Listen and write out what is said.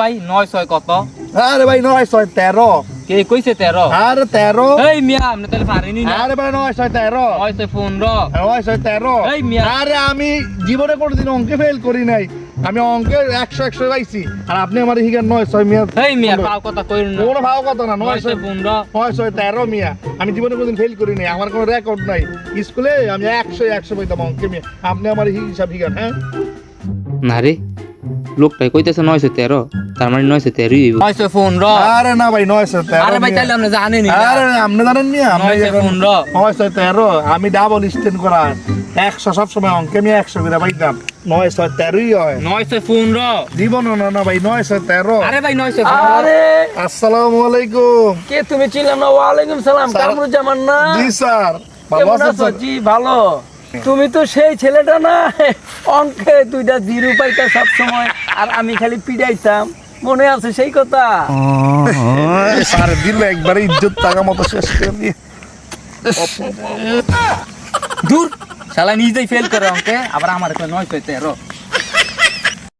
ভাই নয় ছয় কত? আরে ভাই নয় ছয় তেরো। কে কইছে তেরো? আরে তেরো। এই মিয়া আপনি তাহলে পারেনি না। আরে ভাই নয় ছয় তেরো। নয় ছয় পনেরো। নয় ছয় তেরো। এই মিয়া। আরে আমি জীবনে কোনোদিন অঙ্কে ফেল করি নাই। আমি অঙ্কে একশো একশো পাইছি। আর আপনি আমার হিগার নয় ছয় মিয়া। এই মিয়া পাও কথা কইল না। কোনো ভাও কথা না নয় নয় ছয় পনেরো। নয় ছয় তেরো মিয়া। আমি জীবনে কোনোদিন ফেল করি নাই। আমার কোনো রেকর্ড নাই। স্কুলে আমি একশো একশো পাইতাম অঙ্কে মিয়া। আপনি আমার হিসাব হিগান হ্যাঁ? না রে। লোকটাই কইতেছে নয়শো তেরো তার মানে নয়শো তেরোই হইব। নয় ছয় পনেরো। আরে না ভাই নয় ছয় তেরো আরে ভাই। তাহলে আপনি জানেনি না। আরে আপনি জানেন নি আমি নয় ছয় এখন- পনেরো। নয় ছয় তেরো আমি ডাবল স্ট্যান্ড করা একশো সবসময় অঙ্কে আমি একশো করে পাইতাম। নয় ছয় তেরোই হয়। নয় ছয় পনেরো। জীবন না না ভাই নয় ছয় তেরো। আরে ভাই নয় আরে! আসসালামু আলাইকুম। কে তুমি ছিলাম না? ওয়ালাইকুম সালাম। কামরুজ্জামান না? জি স্যার। ভালো আছেন জি ভালো। তুমি তো সেই ছেলেটা না। অঙ্কে দুইটা জিরো পাইতা সব সময় আর আমি খালি পিড়াইতাম। মনে আছে সেই কথা? স্যার দিল একবারে ইজ্জত টাকা মতো শেষ করে দিয়ে। দূর শালা নিজেই ফেল করে অঙ্কে আবার আমার নয় পেতে তেরো